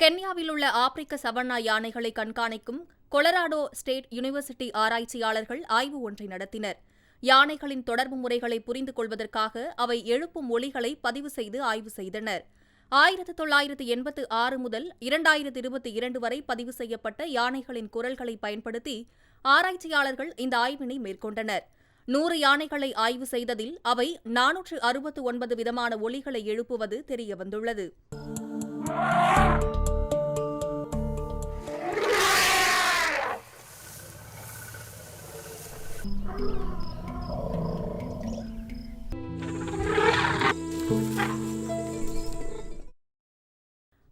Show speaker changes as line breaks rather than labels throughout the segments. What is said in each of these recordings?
கென்யாவில் உள்ள ஆப்பிரிக்க சவன்னா யானைகளை கண்காணிக்கும் கொலராடோ ஸ்டேட் யுனிவர்சிட்டி ஆராய்ச்சியாளர்கள் ஆய்வு ஒன்றை நடத்தினர். யானைகளின் தொடர்பு முறைகளை புரிந்து கொள்வதற்காக அவை எழுப்பும் ஒலிகளை பதிவு செய்து ஆய்வு செய்தனர். ஆயிரத்து தொள்ளாயிரத்து எண்பத்து ஆறு முதல் இரண்டாயிரத்து இருபத்தி இரண்டு வரை பதிவு செய்யப்பட்ட யானைகளின் குரல்களை பயன்படுத்தி ஆராய்ச்சியாளர்கள் இந்த ஆய்வினை மேற்கொண்டனர். நூறு யானைகளை ஆய்வு செய்ததில் அவை நானூற்று அறுபத்து ஒன்பது விதமான ஒலிகளை எழுப்புவது தெரியவந்துள்ளது.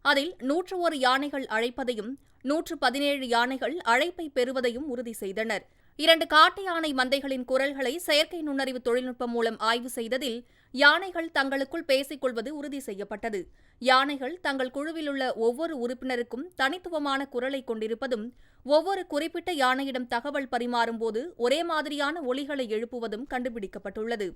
அதில் நூற்று ஒரு யானைகள் அழைப்பதையும் நூற்று பதினேழு யானைகள் அழைப்பை பெறுவதையும் உறுதி செய்தனர். இரண்டு காட்டு யானை மந்தைகளின் குரல்களை செயற்கை நுண்ணறிவு தொழில்நுட்பம் மூலம் ஆய்வு செய்ததில் யானைகள் தங்களுக்குள் பேசிக் கொள்வது உறுதி செய்யப்பட்டது. யானைகள் தங்கள் குழுவிலுள்ள ஒவ்வொரு உறுப்பினருக்கும் தனித்துவமான குரலை கொண்டிருப்பதும் ஒவ்வொரு குறிப்பிட்ட யானையிடம் தகவல் பரிமாறும்போது ஒரே மாதிரியான ஒலிகளை எழுப்புவதும் கண்டுபிடிக்கப்பட்டுள்ளது.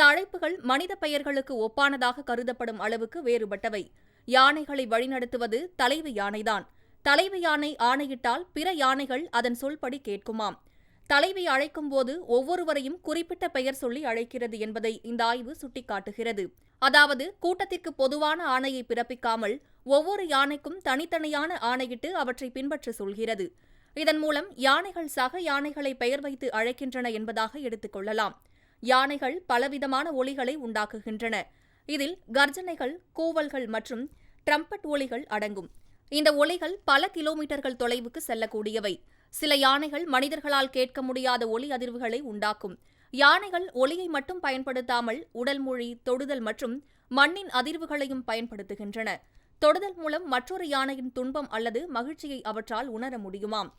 இந்த அழைப்புகள் மனித பெயர்களுக்கு ஒப்பானதாக கருதப்படும் அளவுக்கு வேறுபட்டவை. யானைகளை வழிநடத்துவது தலைவி யானைதான். தலைவி யானை ஆணையிட்டால் பிற யானைகள் அதன் சொல்படி கேட்குமாம். தலைவி அழைக்கும்போது ஒவ்வொருவரையும் குறிப்பிட்ட பெயர் சொல்லி அழைக்கிறது என்பதை இந்த ஆய்வு சுட்டிக்காட்டுகிறது. அதாவது கூட்டத்திற்கு பொதுவான ஆணையை பிறப்பிக்காமல் ஒவ்வொரு யானைக்கும் தனித்தனியான ஆணையிட்டு அவற்றை பின்பற்ற சொல்கிறது. இதன் மூலம் யானைகள் சக யானைகளை பெயர் வைத்து அழைக்கின்றன என்பதாக எடுத்துக் கொள்ளலாம். யானைகள் பலவிதமான ஒலிகளை உண்டாக்குகின்றன. இதில் கர்ஜனைகள் கூவல்கள் மற்றும் ட்ரம்பட் ஒலிகள் அடங்கும். இந்த ஒலிகள் பல கிலோமீட்டர்கள் தொலைவுக்கு செல்லக்கூடியவை. சில யானைகள் மனிதர்களால் கேட்க முடியாத ஒலி அதிர்வுகளை உண்டாக்கும். யானைகள் ஒலியை மட்டும் பயன்படுத்தாமல் உடல் மொழி தொடுதல் மற்றும் மண்ணின் அதிர்வுகளையும் பயன்படுத்துகின்றன. தொடுதல் மூலம் மற்றொரு யானையின் துன்பம் அல்லது மகிழ்ச்சியை அவற்றால் உணர முடியுமாம்?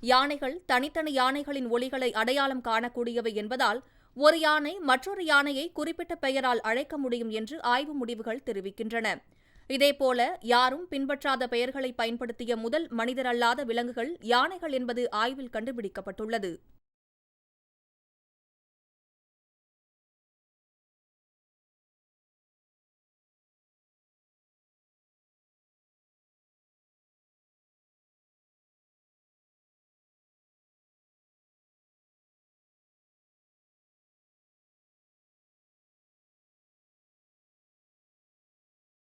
யானைகள் தனித்தனி யானைகளின் ஒலிகளை அடையாளம் காணக்கூடியவை என்பதால் ஒரு யானை மற்றொரு யானையை குறிப்பிட்ட பெயரால் அழைக்க முடியும் என்று ஆய்வு முடிவுகள் தெரிவிக்கின்றன. இதேபோல யாரும் பின்பற்றாத பெயர்களை பயன்படுத்திய முதல் மனிதரல்லாத விலங்குகள் யானைகள் என்பது ஆய்வில் கண்டுபிடிக்கப்பட்டுள்ளது.